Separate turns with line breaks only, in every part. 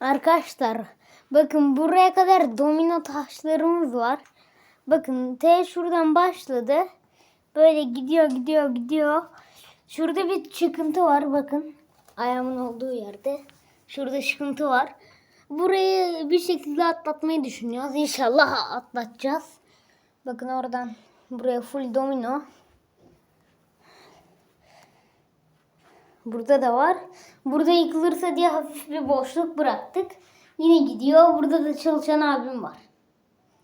Arkadaşlar bakın buraya kadar domino taşlarımız var. Bakın T şuradan başladı. Böyle gidiyor gidiyor gidiyor. Şurada bir çıkıntı var bakın. Ayağımın olduğu yerde. Şurada çıkıntı var. Burayı bir şekilde atlatmayı düşünüyoruz. İnşallah atlatacağız. Bakın oradan buraya full domino. Burada da var. Burada yıkılırsa diye hafif bir boşluk bıraktık. Yine gidiyor. Burada da çalışan abim var.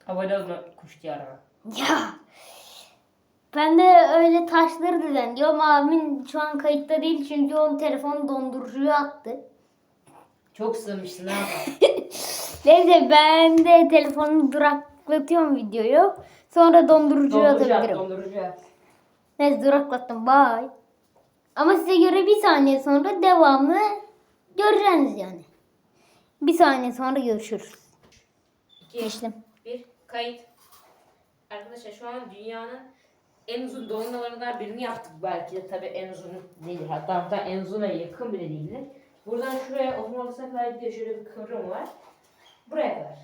Abone olma kuş diyarına.
Ya. Ben de öyle taşları düzenliyorum. Abimin şu an kayıtta değil çünkü onun telefonu dondurucuya attı.
Çok sığmışsın ha.
Neyse ben de telefonu duraklatıyorum videoyu. Sonra dondurucuya
dondurucu at,
atabilirim.
dondurucu at.
Neyse duraklattım. Bye. Ama size göre bir saniye sonra devamlı göreceksiniz yani. Bir saniye sonra görüşürüz.
İki,
Geçtim.
bir, kayıt. Arkadaşlar şu an dünyanın en uzun dominolarından birini yaptık belki de tabii en uzun değildir. Hatta hatta en uzuna yakın bile değildir. Buradan şuraya oturma odasına kadar gidiyor. Şöyle bir kıvrım var. Buraya kadar.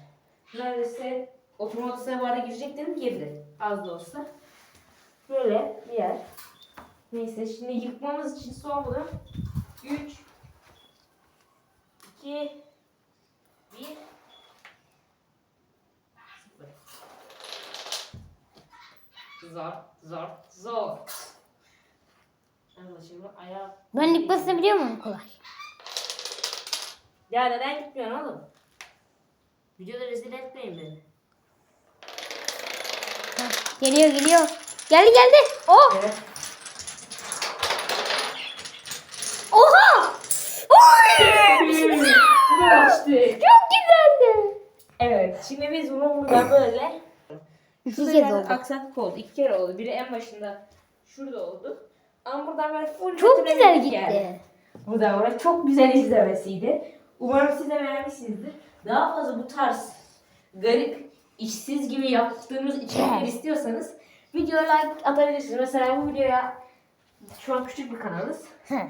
Neredeyse oturma odasına bu arada girecektim girdi. Az da olsa. Böyle bir yer. Neyse şimdi yıkmamız için son bunu. 3 2 1 Zor, zor, zor. Anlaşılma ayağı...
Ben yıkmasını biliyor muyum kolay?
Ya neden gitmiyorsun oğlum? Videoda rezil etmeyin beni.
Geliyor geliyor. Geldi geldi. Oh!
Evet. Evet, şimdi biz bunu buradan böyle...
İki
Şurada
kez oldu.
aksaklık oldu. İki kere oldu. Biri en başında şurada oldu. Ama buradan böyle full
Çok güzel gitti.
yani. Buradan oraya çok güzel izlemesiydi. Umarım siz de beğenmişsinizdir. Daha fazla bu tarz garip, işsiz gibi yaptığımız içerikler istiyorsanız videoya like atabilirsiniz. Mesela bu videoya şu an küçük bir kanalız.
Heh.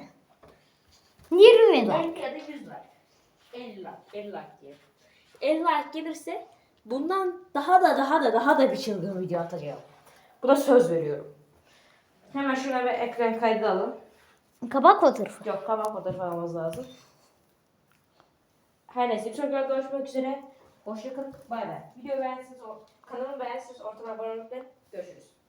20 like.
Belki da 100 like. 50 like, 50 like diye. 50 like gelirse bundan daha da daha da daha da bir çılgın video atacağım. Buna söz veriyorum. Hemen şuna bir ekran kaydı alın.
Kabak fotoğrafı.
Yok kabak fotoğrafı almamız lazım. Her neyse bir sonraki videoda görüşmek üzere. Hoşçakalın. Bay bay. Videoyu beğendiyseniz, kanalımı beğendiyseniz ortadan abone olmayı unutmayın. Görüşürüz.